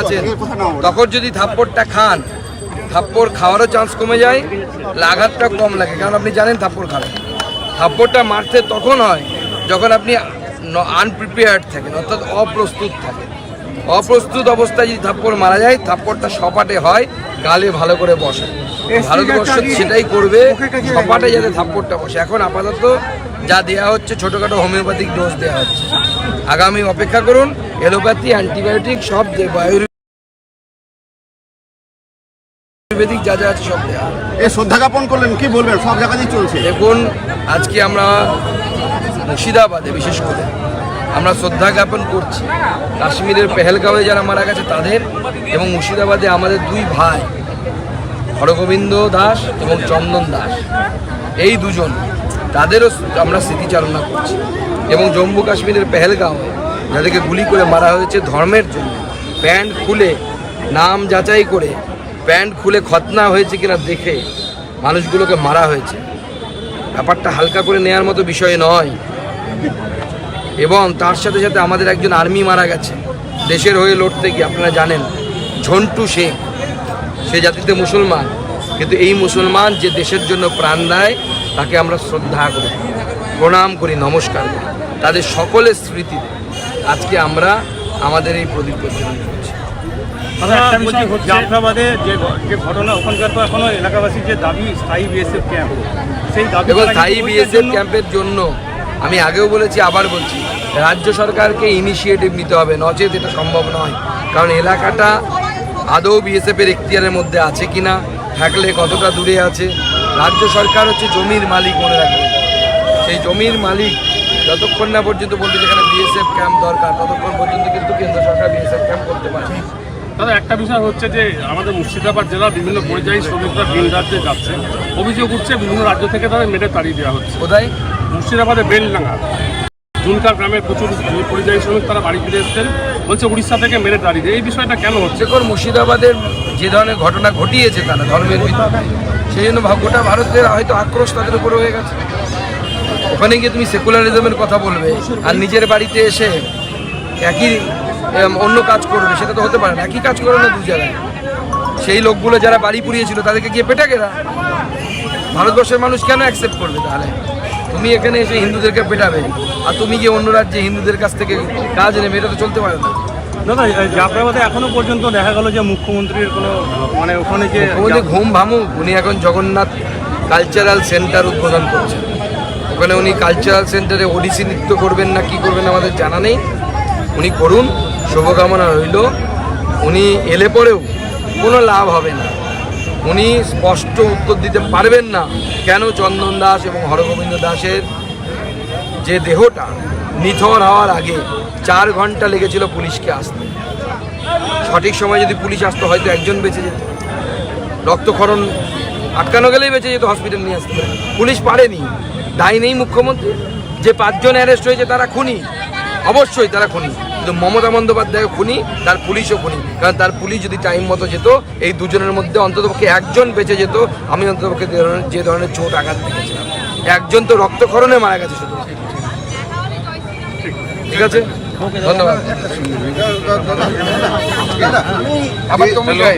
আছেন। তখন যদি থাপ্পড়টা খান থাপ্পড় খাওয়ারও চান্স কমে যায় লাঘাতটা কম লাগে। কারণ আপনি জানেন থাপ্পড় খাবেন থাপ্পড়টা মারতে তখন হয় যখন আপনি আনপ্রিপেয়ার্ড থাকেন অর্থাৎ অপ্রস্তুত থাকেন। অপ্রস্তুত অবস্থায় যদি থাপ্পড় মারা যায় থাপ্পড়টা সপাটে হয় গালে ভালো করে বসে। ভারতবর্ষ সেটাই করবে সপাটে যাতে থাপ্পড়টা বসে। এখন আপাতত যা দেওয়া হচ্ছে ছোটোখাটো হোমিওপ্যাথিক ডোজ দেওয়া হচ্ছে। আগামী অপেক্ষা করুন এলোপ্যাথি অ্যান্টিবায়োটিক সব আয়ুর্বেদিক যা যা আছে সব দেওয়া হবে। এ শ্রদ্ধা জ্ঞাপন করলেন কি বলবেন? সব জায়গাতেই চলছে। দেখুন আজকে আমরা মুর্শিদাবাদে বিশেষ করে আমরা শ্রদ্ধা জ্ঞাপন করছি। কাশ্মীরের পেহেলগাঁওয়ে যারা মারা গেছে তাদের এবং মুর্শিদাবাদে আমাদের দুই ভাই হরগোবিন্দ দাস এবং চন্দন দাস। এই দুজন তাদেরও আমরা স্মৃতিচারণা করছি। এবং জম্মু কাশ্মীরের পেহেলগাঁও, যাদেরকে গুলি করে মারা হয়েছে ধর্মের জন্য, প্যান্ট খুলে, নাম যাচাই করে, প্যান্ট খুলে খতনা হয়েছে কিনা দেখে মানুষগুলোকে মারা হয়েছে। ব্যাপারটা হালকা করে নেওয়ার মতো বিষয় নয়। এবং তার সাথে সাথে আমাদের একজন আর্মি মারা গেছে। দেশের হয়ে লড়তে গিয়ে, আপনারা জানেন, ঝন্টু শেখ। সে জাতিতে মুসলমান। কিন্তু এই মুসলমান যে দেশের জন্য প্রাণ দেয় তাকে আমরা শ্রদ্ধা করি প্রণাম করি নমস্কার করি। তাদের সকলের স্মৃতিতে আজকে আমরা আমাদের এই প্রদীপ প্রজ্বলন করছি। জাফরাবাদে যে ঘটনা ওখানকার তো এখনও এলাকাবাসীর যে দাবি স্থায়ী বিএসএফ ক্যাম্প সেই দাবি স্থায়ী বিএসএফ ক্যাম্পের জন্য আমি আগেও বলেছি আবার বলছি রাজ্য সরকারকে ইনিশিয়েটিভ নিতে হবে নচেত এটা সম্ভব নয়। কারণ এলাকাটা আদৌ বিএসএফ এর এখতিয়ারের মধ্যে আছে কিনা থাকলে কতটা দূরে আছে? রাজ্য সরকার হচ্ছে জমির মালিক মনে রাখবেন সেই জমির মালিক যতক্ষণ না পর্যন্ত বলবে যেখানে বিএসএফ ক্যাম্প দরকার ততক্ষণ পর্যন্ত কিন্তু কেন্দ্র সরকার বিএসএফ ক্যাম্প করতে পারে। দাদা একটা বিষয় হচ্ছে যে আমাদের মুর্শিদাবাদ জেলার বিভিন্ন পরিযায়ী শ্রমিকরা ভিন রাজ্যে যাচ্ছে। অভিযোগ উঠছে বিভিন্ন রাজ্য থেকে তাদের মেরে তাড়িয়ে দেওয়া হচ্ছে। কোথায়? মুর্শিদাবাদে বেলডাঙ্গা জুনকার গ্রামের প্রচুর পরিযায়ী শ্রমিক তারা বাড়ি ফিরে এসছেন। বলছে উড়িষ্যা থেকে মেরে দাঁড়িয়ে এই বিষয়টা কেন হচ্ছে? দেখুন মুর্শিদাবাদের যে ধরনের ঘটনা ঘটিয়েছে তারা ধর্মের সেই জন্য গোটা ভারতের হয়তো আক্রোশ তাদের উপরে হয়ে গেছে। ওখানে গিয়ে তুমি সেকুলারিজমের কথা বলবে, আর নিজের বাড়িতে এসে একই অন্য কাজ করবে, সেটা তো হতে পারে না। একই কাজ করে না দু জায়গায়। সেই লোকগুলো যারা বাড়ি পুড়িয়েছিল, তাদেরকে গিয়ে পেটা গেরা ভারতবর্ষের মানুষ কেন অ্যাকসেপ্ট করবে তাহলে? তুমি এখানে এসে হিন্দুদেরকে পেটাবে। আর তুমি গিয়ে অন্য রাজ্যে হিন্দুদের কাছ থেকে কাজ নেবে এটা তো চলতে পারে না। দাদা জাফরাবাদে এখনও পর্যন্ত দেখা গেল যে মুখ্যমন্ত্রীর কোনো মানে ওখানে যে ঘুম ভামুক উনি এখন জগন্নাথ কালচারাল সেন্টার উদ্বোধন করছেন। ওখানে উনি কালচারাল সেন্টারে ওডিসি নৃত্য করবেন না কি করবেন আমাদের জানা নেই। উনি করুন শুভকামনা রইল। উনি এলে পরেও কোনো লাভ হবে না। উনি স্পষ্ট উত্তর দিতে পারবেন না কেন চন্দন দাস এবং হরগোবিন্দ দাসের যে দেহটা নিথর হওয়ার আগে চার ঘণ্টা লেগেছিল পুলিশকে আসতে। সঠিক সময় যদি পুলিশ আসতো, হয়তো একজন বেঁচে যেত। রক্তক্ষরণ আটকানো গেলেই বেঁচে যেত, হসপিটাল নিয়ে আসতে। পুলিশ পারেনি। দায়ী নেই মুখ্যমন্ত্রী। যে পাঁচজন অ্যারেস্ট হয়েছে, তারা খুনি। অবশ্যই তারা খুনি। কিন্তু মমতা বন্দ্যোপাধ্যায় খুনি তার পুলিশও খুনি কারণ তার পুলিশ যদি টাইম মতো যেত এই দুজনের মধ্যে অন্ততপক্ষে একজন বেঁচে যেত আমি অন্ততপক্ষে যে ধরনের- যে ধরনের চোট আঘাত দেখেছিলাম একজন তো রক্তক্ষরণে মারা গেছে শুধু ঠিক আছে ধন্যবাদ আবার তুমি গায়ে।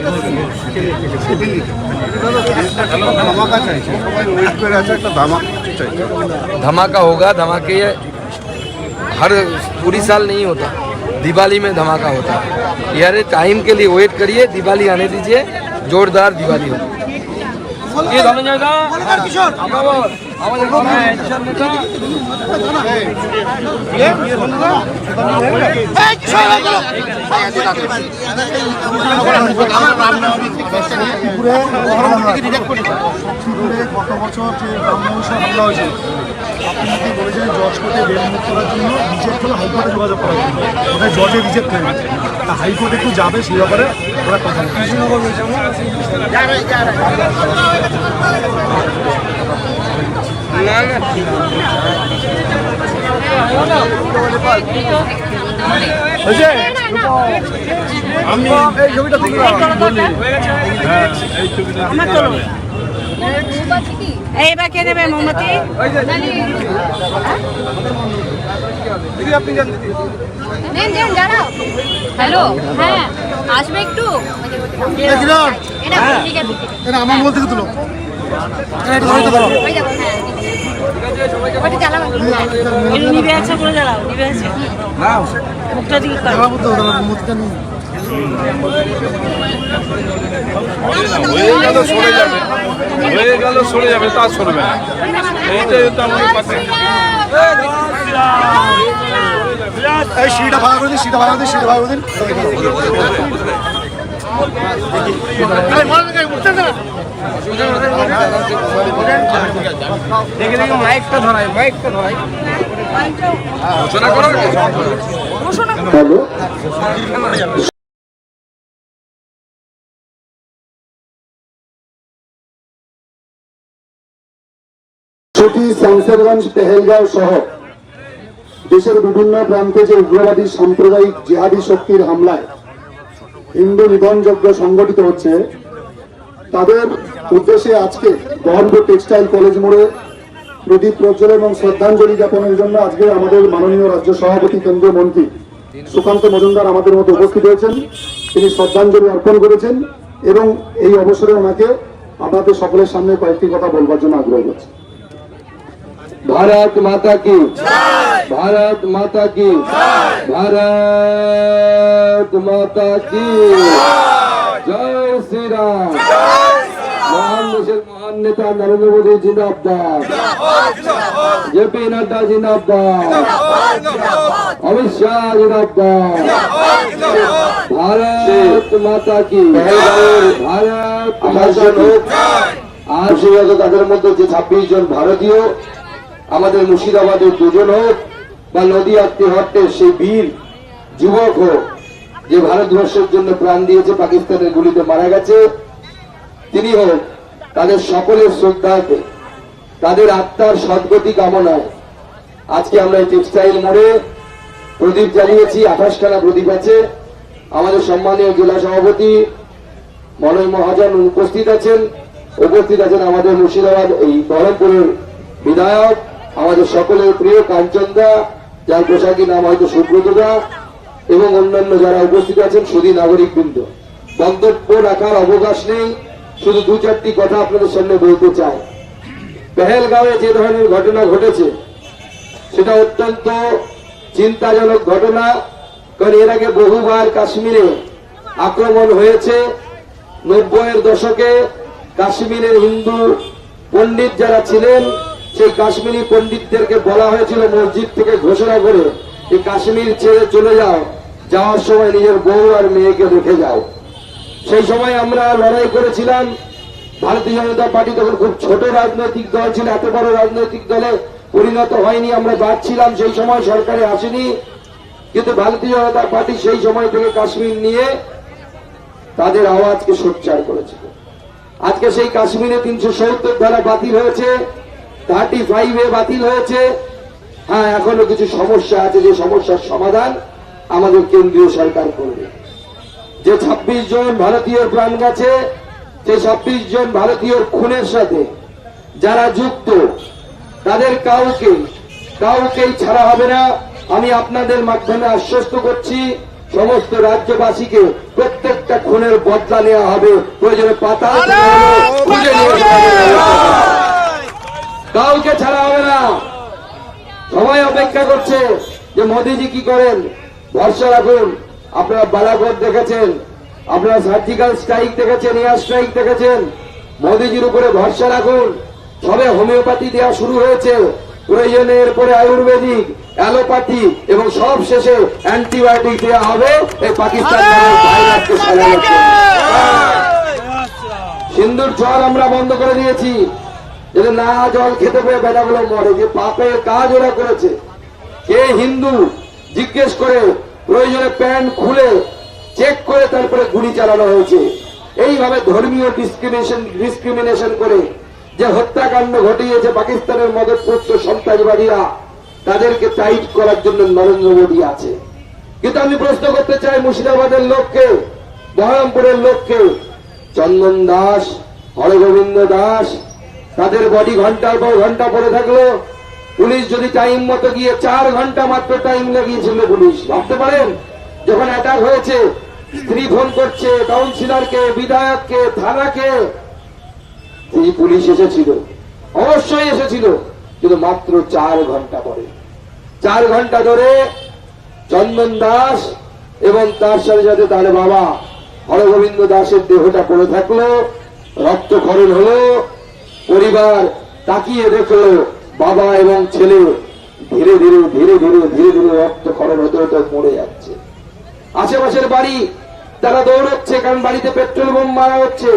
ধামাকা চাইছে সবাই ওয়েট করে আছে একটা ধামাকা কিছু চাইছে धमाका होगा धमाके हर पूरी साल नहीं होता दिवाली में धमाका होता है। यार टाइम के लिए वेट करिए दिवाली आने दीजिए जोरदार दिवाली हो। গত বছর যে রামনবমীর হামলা হয়েছিল আপনি নাকি বলেছেন জজ কোর্টে বেল মুখ করার জন্য রিজেক্ট হলে হাইকোর্টে যোগাযোগ করার জন্য ওটা জজে রিজেক্ট হয়ে গেছে তা হাইকোর্টে একটু যাবে সেই ব্যাপারে ওরা কথা কৃষ্ণনগর রয়েছে না না ঠিক আমি এই ছবিটা তুলে এইবার কে দেবে মোমবাতি? হ্যালো হ্যাঁ আসবে একটু? এটা ঠিক আছে এটা আমার থেকে তুলো। হ্যাঁ হয়ে গেল সরে যাবে হয়ে তা সরবে সিঁড়িটা ভাড়া দিন সিঁড়িটা ভাড়া দিন সিঁড়িটা ভাড়া দিন এই, মার দিকে, উঠতে দে না। ঘোষণা করো। ছুটি শামসেরগঞ্জ পেহেলগাঁও সহ দেশের বিভিন্ন প্রান্তে যে উগ্রবাদী সাম্প্রদায়িক জিহাদি শক্তির হামলায় হিন্দু নিধনযজ্ঞ সংগঠিত হচ্ছে তাদের উদ্দেশ্যে আজকে বহরমপুর টেক্সটাইল কলেজ মোড়ে প্রদীপ প্রজ্বল এবং শ্রদ্ধাঞ্জলি জ্ঞাপনের জন্য আজকে আমাদের মাননীয় রাজ্য সভাপতি কেন্দ্রীয় মন্ত্রী সুকান্ত মজুমদার আমাদের মধ্যে উপস্থিত হয়েছেন তিনি শ্রদ্ধাঞ্জলি অর্পণ করেছেন এবং এই অবসরে ওনাকে আপনাদের সকলের সামনে কয়েকটি কথা বলবার জন্য আগ্রহ করছি भारत माता की भारत माता की भारत माता की জয় শ্রীরাম। মহান দেশের মহান নেতা নরেন্দ্র মোদী জিন্দাবাদ। জেপি নাড্ডা জিন্দাবাদ। অমিত শাহ জিন্দাবাদ। ভারত মাতা কি ভারত আর সেগত তাদের মধ্যে যে ছাব্বিশ জন ভারতীয় আমাদের মুর্শিদাবাদের দুজন হোক বা নদী আত্মীয় হট্টের সেই বীর যুবক হোক যে ভারতবর্ষের জন্য প্রাণ দিয়েছে, পাকিস্তানের গুলিতে মারা গেছে, তিনি হোক, তাদের সকলের শ্রদ্ধাতে তাদের আত্মার সদ্গতি কামনায়। আজকে আমরা এই টেক্সটাইল মোড়ে প্রদীপ জ্বালিয়েছি আঠাশখানা প্রদীপ আছে। আমাদের সম্মানীয় জেলা সভাপতি মনোজ মহাজন উপস্থিত আছেন। উপস্থিত আছেন আমাদের মুর্শিদাবাদ এই বহরমপুরের বিধায়ক, আমাদের সকলের প্রিয় কাঞ্চনদা, যার পোশাকি নাম হয়তো সুব্রতদা। এবং অন্যান্য যারা উপস্থিত আছেন সুদী নাগরিক বৃন্দ বক্তব্য রাখার অবকাশ নেই। শুধু দু চারটি কথা আপনাদের সামনে বলতে চাই। পেহেলগাঁওয়ে যে ধরনের ঘটনা ঘটেছে, সেটা অত্যন্ত চিন্তাজনক ঘটনা, কারণ এর আগে বহুবার কাশ্মীরে আক্রমণ হয়েছে। নব্বইয়ের দশকে কাশ্মীরের হিন্দু পণ্ডিত যারা ছিলেন, সেই কাশ্মীরি পণ্ডিতদেরকে বলা হয়েছিল মসজিদ থেকে ঘোষণা করে যে কাশ্মীর ছেড়ে চলে যাও। যাওয়ার সময় নিজের বউ আর মেয়েকে রেখে যাও। সেই সময় আমরা লড়াই করেছিলাম। ভারতীয় জনতা পার্টি তখন খুব ছোট রাজনৈতিক দল ছিল, এত বড় রাজনৈতিক দলে পরিণত হয়নি, আমরা বাদ সেই সময় সরকারে আসেনি। কিন্তু ভারতীয় জনতা পার্টি সেই সময় থেকে কাশ্মীর নিয়ে তাদের আওয়াজকে সোচ্চার করেছিল। আজকে সেই কাশ্মীরে তিনশো সত্তর ধারা বাতিল হয়েছে থার্টি ফাইভে বাতিল হয়েছে। হ্যাঁ এখনও কিছু সমস্যা আছে যে সমস্যার সমাধান আমাদের কেন্দ্রীয় সরকার করবে। যে ছাব্বিশ জন ভারতীয় প্রাণ গেছে যে ছাব্বিশ জন ভারতীয় খুনের সাথে যারা যুক্ত তাদের কাউকে কাউকেই ছাড়া হবে না। আমি আপনাদের মাধ্যমে আশ্বস্ত করছি সমস্ত রাজ্যবাসীকে প্রত্যেকটা খুনের বদলা নেওয়া হবে। প্রয়োজনে হবে। কাউকে ছাড়া হবে না। সবাই অপেক্ষা করছে যে মোদিজি কি করেন। ভরসা রাখুন। আপনারা বালাকোট দেখেছেন আপনারা সার্জিক্যাল স্ট্রাইক দেখেছেন এয়ার স্ট্রাইক দেখেছেন। মোদিজির উপরে ভরসা রাখুন। সবে হোমিওপ্যাথি দেওয়া শুরু হয়েছে। প্রয়োজনে এরপরে আয়ুর্বেদিক অ্যালোপ্যাথি এবং সব শেষে অ্যান্টিবায়োটিক দেওয়া হবে এই পাকিস্তান ভাইরাসকে। সিন্দুর জল আমরা বন্ধ করে দিয়েছি। যদি না জল খেতে পেয়ে বেটাগুলো মরে, যে পাপের কাজ ওরা করেছে। কে হিন্দু জিজ্ঞেস করে প্রয়োজনে প্যান্ট খুলে চেক করে তারপরে গুলি চালানো হয়েছে। এইভাবে ধর্মীয় ডিসক্রিমিনেশন ডিসক্রিমিনেশন করে যে হত্যাকাণ্ড ঘটিয়েছে পাকিস্তানের মদতপুত্র সন্ত্রাসবাদীরা, তাদেরকে টাইট করার জন্য নরেন্দ্র মোদী আছে। কিন্তু আমি প্রশ্ন করতে চাই মুর্শিদাবাদের লোককে, বহরমপুরের লোককে, চন্দন দাস, হরগোবিন্দ দাস তাদের বডি ঘণ্টার পর ঘণ্টা পরে থাকল। পুলিশ যদি টাইম মতো গিয়ে চার ঘণ্টা মাত্র টাইম লাগিয়েছিল পুলিশ, ভাবতে পারেন? যখন অ্যাটাক হয়েছে, স্ত্রী ফোন করছে কাউন্সিলরকে বিধায়ককে, থানাকে, এই পুলিশ এসেছিল। অবশ্যই এসেছিল, কিন্তু মাত্র চার ঘণ্টা পরে। চার ঘণ্টা ধরে চন্দন দাস এবং তার সাথে সাথে তার বাবা হরগোবিন্দ দাসের দেহটা পড়ে থাকল, রক্তক্ষরণ হলো পরিবার তাকিয়ে দেখল বাবা এবং ছেলে ধীরে ধীরে ধীরে ধীরে ধীরে ধীরে রক্তক্ষরণ হতে হতে মরে যাচ্ছে। আশেপাশের বাড়ি, তারা দৌড়চ্ছে কারণ বাড়িতে পেট্রোল বোম মারা হচ্ছে।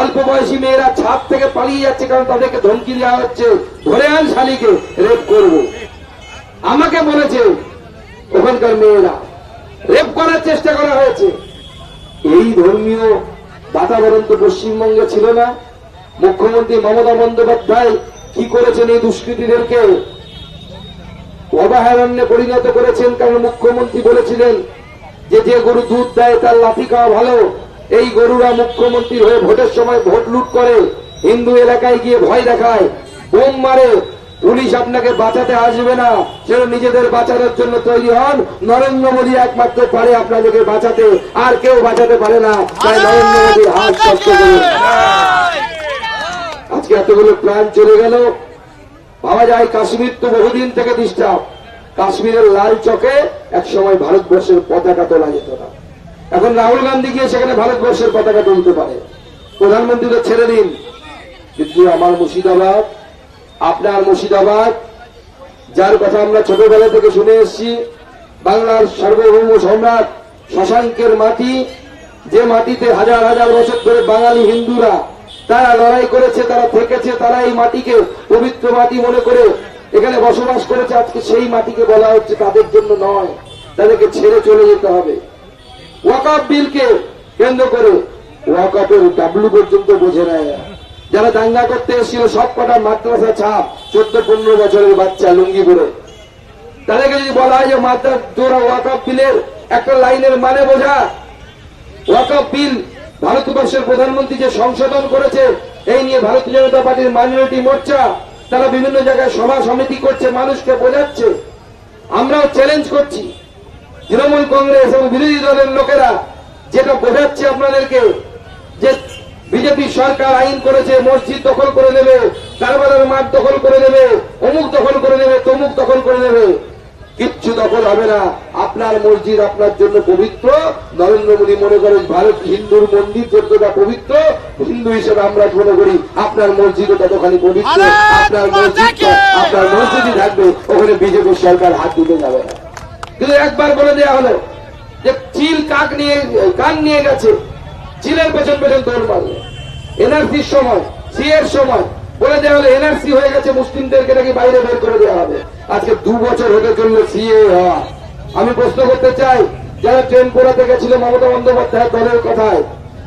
অল্প বয়সী মেয়েরা ছাদ থেকে পালিয়ে যাচ্ছে কারণ তাদেরকে ধমকি দেওয়া হচ্ছে। ধরে আন শালিকে, রেপ করব। আমাকে বলেছে ওখানকার মেয়েরা, রেপ করার চেষ্টা করা হয়েছে। এই ধর্মীয় বাতাবরণ তো পশ্চিমবঙ্গে ছিল না। মুখ্যমন্ত্রী মমতা বন্দ্যোপাধ্যায় কি করেছেন এই দুষ্কৃতীদেরকে অবহেলন্যে পরিণত করেছেন কারণ মুখ্যমন্ত্রী বলেছিলেন যে যে গরু দুধ দেয় তার লাঠি খাওয়া ভালো। এই গরুরা মুখ্যমন্ত্রী হয়ে ভোটের সময় ভোট লুট করে, হিন্দু এলাকায় গিয়ে ভয় দেখায়, বোম মারে। পুলিশ আপনাকে বাঁচাতে আসবে না। সেটা নিজেদের বাঁচানোর জন্য তৈরি হন। নরেন্দ্র মোদী একমাত্র পারে আপনাদেরকে বাঁচাতে। আর কেউ বাঁচাতে পারে না। তাই নরেন্দ্র মোদীর হাত শক্ত আজকে এতগুলো প্ল্যান চলে গেল। পাওয়া যায় কাশ্মীর তো বহুদিন থেকে ডিস্টার্ব কাশ্মীরের লাল চকে এক সময় ভারতবর্ষের পতাকা তোলা যেত না। এখন রাহুল গান্ধী গিয়ে সেখানে ভারতবর্ষের পতাকা তুলতে পারে। প্রধানমন্ত্রী তো ছেড়ে দিন। কিন্তু আমার মুর্শিদাবাদ, আপনার মুর্শিদাবাদ, যার কথা আমরা ছোটবেলা থেকে শুনে এসেছি, বাংলার সার্বভৌম সম্রাট শশাঙ্কের মাটি, যে মাটিতে হাজার হাজার বছর ধরে বাঙালি হিন্দুরা তারা লড়াই করেছে, তারা থেকেছে, তারা এই মাটিকে পবিত্র মাটি মনে করে এখানে বসবাস করেছে। আজকে সেই মাটিকে বলা হচ্ছে তাদের জন্য নয়, তাদেরকে ছেড়ে চলে যেতে হবে। ওয়াকআপ বিলকে কেন্দ্র করে ওয়াকআপের ডাব্লু পর্যন্ত বোঝে নেয়। যারা দাঙ্গা করতে এসেছিল সব কটা মাদ্রাসা ছাপ, চোদ্দ, পনেরো বছরের বাচ্চা লুঙ্গি পরে। তাদেরকে যদি বলা হয় যে মাদ্রাস তোরা ওয়াকআপ বিলের একটা লাইনের মানে বোঝা। ওয়াকআপ বিল ভারতবর্ষের প্রধানমন্ত্রী যে সংশোধন করেছে, এই নিয়ে ভারতীয় জনতা পার্টির মাইনরিটি মোর্চা, তারা বিভিন্ন জায়গায় সভা সমিতি করছে, মানুষকে বোঝাচ্ছে। আমরাও চ্যালেঞ্জ করছি। তৃণমূল কংগ্রেস এবং বিরোধী দলের লোকেরা যেটা বোঝাচ্ছে আপনাদেরকে, যে বিজেপি সরকার আইন করেছে, মসজিদ দখল করে নেবে, কারবারের মাঠ দখল করে নেবে, অমুক দখল করে নেবে, তমুক দখল করে নেবে। কিচ্ছু দখল হবে না। আপনার মসজিদ আপনার জন্য পবিত্র। নরেন্দ্র মোদী মনে করেন ভারত হিন্দুর মন্দির যতটা পবিত্র। হিন্দু হিসেবে আমরা মনে করি আপনার মসজিদও ততখানি পবিত্র। আপনার মসজিদ আপনার মসজিদই থাকবে। ওখানে বিজেপি সরকার হাত দিতে যাবে না। কিন্তু একবার বলে দেওয়া হলো যে চিল কাক নিয়ে কান নিয়ে গেছে। চিলের পেছন পেছন দৌড় মারলো। এনআরসির সময় সি এর সময়। বলে দেওয়া হলো এনআরসি হয়ে গেছে মুসলিমদেরকে নাকি বাইরে বের করে দেওয়া হবে। আজকে দু বছর হতে চলল সিএ হওয়া। আমি প্রশ্ন করতে চাই যারা ট্রেন পড়াতে গেছিল মমতা বন্দ্যোপাধ্যায় দলের কথায়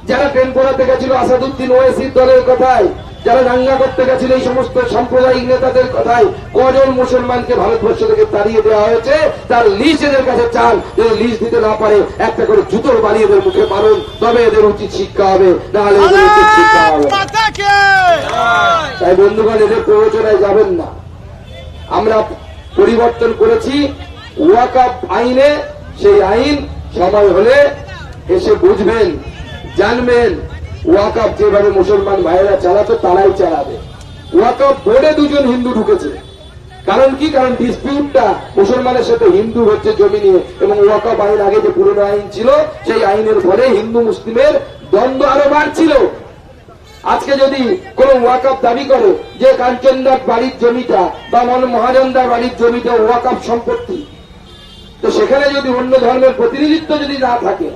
যারা ট্রেন পড়াতে গেছিল আসাদুদ্দিন ওয়েসির দলের কথায় যারা দাঙ্গা করতে গেছিল এই সমস্ত সাম্প্রদায়িক নেতাদের কথায় কজন মুসলমানকে ভারতবর্ষ থেকে তাড়িয়ে দেওয়া হয়েছে? তার লিস্ট এদের কাছে চান যদি লিস্ট দিতে না পারে একটা করে জুতোর বাড়ি এদের মুখে মারুন তবে এদের উচিত শিক্ষা হবে নাহলে এদের উচিত শিক্ষা হবে। তাই বন্ধুগণ এদের প্ররোচনায় যাবেন না। আমরা পরিবর্তন করেছি। ওয়াকাপ আইনে সেই আইন সময় হলে এসে বুঝবেন, জানবেন ওয়াকাপ যেভাবে মুসলমান ভাইয়েরা চালাতো তারাই চালাবে। ওয়াকাপ বোর্ডে দুজন হিন্দু ঢুকেছে। কারণ কি? কারণ ডিসপিউটটা মুসলমানের সাথে হিন্দু হচ্ছে জমি নিয়ে এবং ওয়াকাপ আইন আগে যে পুরনো আইন ছিল, সেই আইনের ফলে হিন্দু মুসলিমের দ্বন্দ্ব আরও বাড়ছিল। আজকে যদি কোন ওয়াকআপ দাবি করে যে কাঞ্চনদার বাড়ির জমিটা বা মহাজনদার বাড়ির জমিটা ওয়াকআপ সম্পত্তি, তো সেখানে যদি অন্য ধর্মের প্রতিনিধিত্ব যদি না থাকে,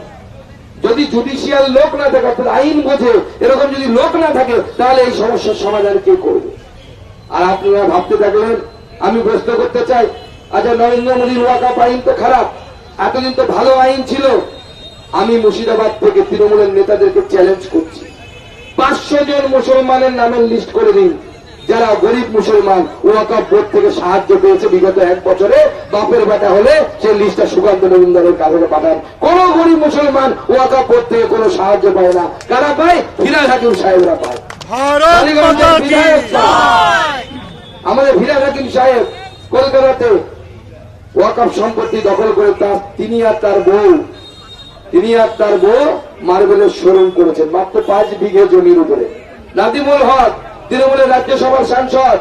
যদি জুডিশিয়াল লোক না থাকে, অর্থাৎ আইন বোঝে, এরকম যদি লোক না থাকে, তাহলে এই সমস্যার সমাধান কে করবে? আর আপনারা ভাবতে থাকলেন, আমি প্রশ্ন করতে চাই আচ্ছা নরেন্দ্র মোদীর ওয়াকাপ আইন তো খারাপ, এতদিন তো ভালো আইন ছিল। আমি মুর্শিদাবাদ থেকে তৃণমূলের নেতাদেরকে চ্যালেঞ্জ করছি। পাঁচশো জন মুসলমানের নামের লিস্ট করে দিন। যারা গরিব মুসলমান ওয়াকাপ বোর্ড থেকে সাহায্য পেয়েছে বিগত এক বছরে বাপের বেটা হলে সেই লিস্টটা সুকান্ত মজুমদারের কাছে পাঠান। কোন গরিব মুসলমান ওয়াকাপ বোর্ড থেকে কোনো সাহায্য পায় না। কারা পায়? ফিরাজ হাকিম সাহেবরা পায়। আমাদের ফিরাজ হাকিম সাহেব কলকাতাতে ওয়াকাপ সম্পত্তি দখল করে তার তিনি আর তার বউ তিনি আর তার বউ মার্বেলের শোরুম করেছেন, মাত্র পাঁচ বিঘে জমির উপরে। নাদিমুল হক, তৃণমূলের রাজ্যসভার সাংসদ,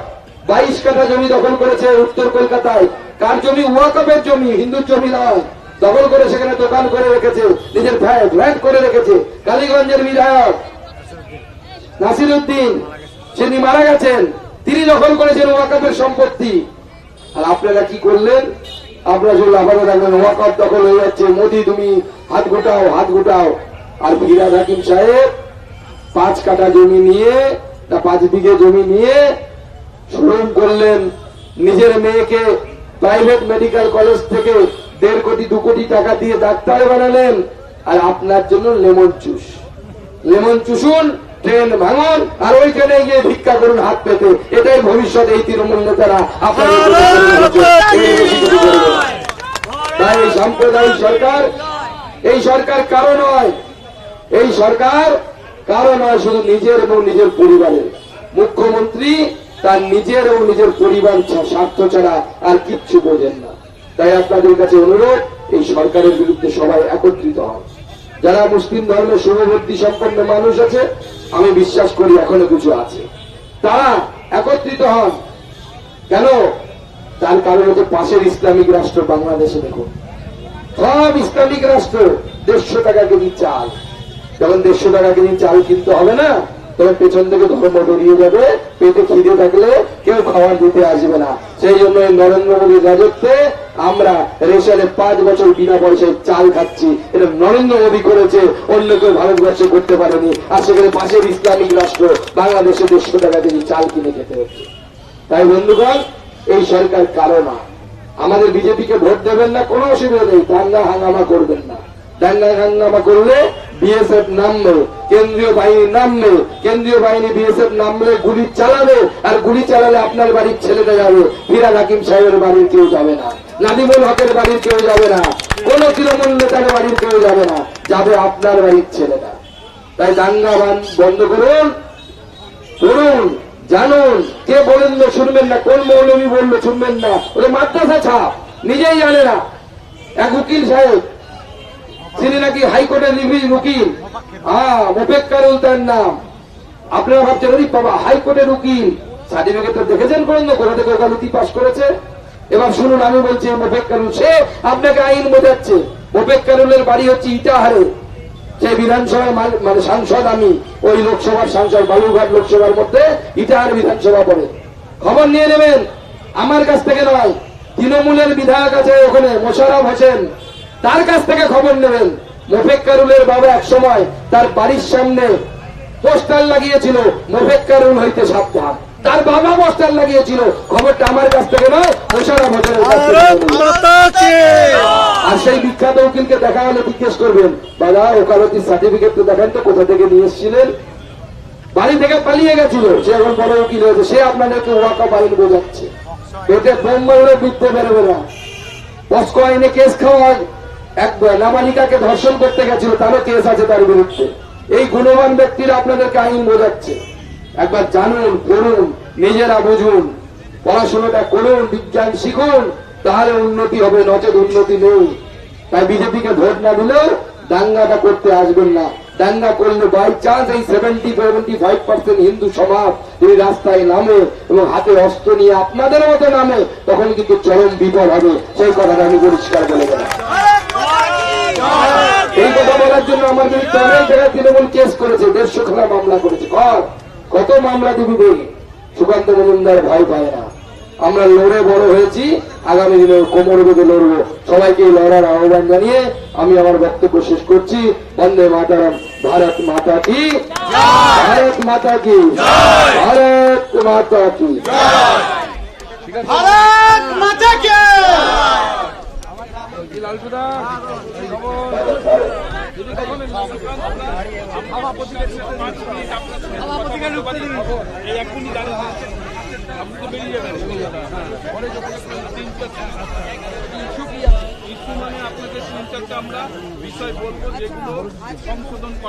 বাইশ কাঠা জমি দখল করেছে উত্তর কলকাতায়। কার জমি? ওয়াকফের জমি, হিন্দুর জমি নয়। দখল করে সেখানে দোকান করে রেখেছে, নিজের ফ্ল্যাট ফ্ল্যাট করে রেখেছে। কালীগঞ্জের বিধায়ক নাসির উদ্দিন তিনি মারা গেছেন, তিনি দখল করেছেন ওয়াকফের সম্পত্তি। আর আপনারা কি করলেন? আপনারা শুধু আবারও দেখবেন ওয়াকফ দখল হয়ে যাচ্ছে। মোদি, তুমি হাত গোটাও হাত গোটাও। আর ফিরাদ হাকিম সাহেব, পাঁচ কাটা জমি নিয়ে না, পাঁচ বিঘে জমি নিয়ে শোরুম করলেন। নিজের মেয়েকে প্রাইভেট মেডিকেল কলেজ থেকে দেড় কোটি, দু কোটি টাকা দিয়ে ডাক্তার বানালেন। আর আপনার জন্য লেমন জুস। লেমন চুষুন ট্রেন ভাঙুন আর ওইখানে গিয়ে ভিক্ষা করুন হাত পেতে। এটাই ভবিষ্যৎ এই তৃণমূল নেতারা তাই এই সাম্প্রদায়িক সরকার এই সরকার কারও নয়। এই সরকার কারও নয় শুধু নিজের এবং নিজের পরিবারের। মুখ্যমন্ত্রী তার নিজের এবং নিজের পরিবার স্বার্থ ছাড়া আর কিচ্ছু বোঝেন না। তাই আপনাদের কাছে অনুরোধ এই সরকারের বিরুদ্ধে সবাই একত্রিত হন। যারা মুসলিম ধর্মের শুভবুদ্ধি সম্পন্ন মানুষ আছে আমি বিশ্বাস করি এখনও কিছু আছে। তারা একত্রিত হন। কেন? তার কারণ হচ্ছে পাশের ইসলামিক রাষ্ট্র বাংলাদেশে, দেখো। সব ইসলামিক রাষ্ট্র দেড়শো টাকা কেজি চাল। যখন দেড়শো টাকা কেজি চাল কিনতে হবে না তখন পেছন থেকে ধর্ম ডরিয়ে যাবে, পেটে খিদে থাকলে কেউ খাবার দিতে আসবে না। সেই জন্য এই নরেন্দ্র মোদীর রাজত্বে আমরা রেশনে পাঁচ বছর বিনা পয়সায় চাল খাচ্ছি। এটা নরেন্দ্র মোদী করেছে, অন্য কেউ ভারতবর্ষে করতে পারেনি। আর সেখানে পাশের ইসলামিক রাষ্ট্র, বাংলাদেশে দেড়শো টাকা কেজি চাল কিনে খেতে হচ্ছে। তাই বন্ধুগণ, এই সরকার কারও না। আমাদের বিজেপিকে ভোট দেবেন না, কোনো অসুবিধা নেই। দাঙ্গা হাঙ্গামা করবেন না। দাঙ্গা হাঙ্গামা করলে বিএসএফ নামবে কেন্দ্রীয় বাহিনী নামবে কেন্দ্রীয় বাহিনী বিএসএফ নামলে গুলি চালাবে, আর গুলি চালালে আপনার বাড়ির ছেলেটা যাবে। ফিরাদ হাকিম সাহেবের বাড়ির কেউ যাবে না, নাদিমুল হকের বাড়ির কেউ যাবে না, কোন তৃণমূল নেতার বাড়ির কেউ যাবে না, যাবে আপনার বাড়ির ছেলেটা। তাই দাঙ্গা বান- বন্ধ করুন করুন জানুন, কে বলেন না শুনবেন না, কোন মৌলবী বলল শুনবেন না, ওটা মাদ্রাসা ছাপ, নিজেই জানে না। এক উকিল সাহেব তিনি নাকি হাইকোর্টের নির্বিষ উকিল। হ্যাঁ মোফেক্কারুল তার নাম। আপনারা ভাবছেন ওই বাবা, হাইকোর্টের উকিল? সার্টিফিকেটটা দেখেছেন কোন কোথা থেকে ওকালতি পাশ করেছে। এবার শুনুন, আমি বলছি মোফেক্কারুল সে আপনাকে আইন বোঝাচ্ছে। মোফেক্কারুলের বাড়ি হচ্ছে ইটাহারে। সেই বিধানসভায় মানে সাংসদ আমি, ওই লোকসভার সাংসদ, বালুরঘাট লোকসভার মধ্যে ইটাহার বিধানসভা পড়ে। খবর নিয়ে নেবেন? আমার কাছ থেকে নয়। তৃণমূলের বিধায়ক আছে ওখানে মোশারফ হোসেন। তার কাছ থেকে খবর নেবেন। মোফেক্কারুলের বাবা এক সময় তার বাড়ির সামনে পোস্টার লাগিয়েছিল মোফেক্কারুল হইতে সাবধান। তার বাবা পোস্টার লাগিয়েছিল খবরটা আমার কাছ থেকে নয় মোশারফ হোসেনের আর সেই বিখ্যাত উকিলকে দেখা হলে জিজ্ঞেস করবেন দাদা ওকালতির সার্টিফিকেট তো দেখেন তো কোথা থেকে নিয়ে এসেছিলেন? বাড়ি থেকে পালিয়ে গেছিল সে এখন বড় উকিল হয়েছে সে আপনাদেরকে ওয়াকা আইন বোঝাচ্ছে। পেটে বোম মারলে বিদ্যে বেরোবে না। পস্কো আইনে কেস খাওয়া এক নাবালিকাকে ধর্ষণ করতে গেছিল, তারও কেস আছে তার বিরুদ্ধে। এই গুণবান ব্যক্তিরা আপনাদেরকে আইন বোঝাচ্ছে। একবার জানুন করুন নিজেরা বুঝুন, পড়াশোনাটা করুন, বিজ্ঞান শিখুন, তাহলে উন্নতি হবে, নচেত উন্নতি নেই। তাই বিজেপিকে ভোট না দিলেও দাঙ্গাটা করতে আসবেন না। দাঙ্গা করলে বাই চান্স এই seventy seventy five percent Hindu সমাজ যদি রাস্তায় নামে এবং হাতে অস্ত্র নিয়ে আপনাদের মতো নামে, তখন কিন্তু চরম বিপদ হবে। সেই কথাটা আমি পরিষ্কার বলে গেলাম এই কথা বলার জন্য আমার বিরুদ্ধে অনেক জায়গায় তৃণমূল কেস করেছে দেড়শো খানা মামলা করেছে। কর কত মামলা দিবি সুকান্ত মজুমদার ভয় পায় না। আমরা লড়ে বড় হয়েছি আগামী দিনে কোমর বেঁধে লড়বো। সবাইকে লড়ার আহ্বান জানিয়ে আমি আমার বক্তব্য শেষ করছি। বন্দে মাতারাম ভারত মাতা কি? ভারত মাতা কি? ভারত মাতা কি? লালটুদা খবর যদি কখনো হ্যাঁ ইস্যু মানে আপনাদের তিন আমরা বিষয় বলব যেগুলো সংশোধন করা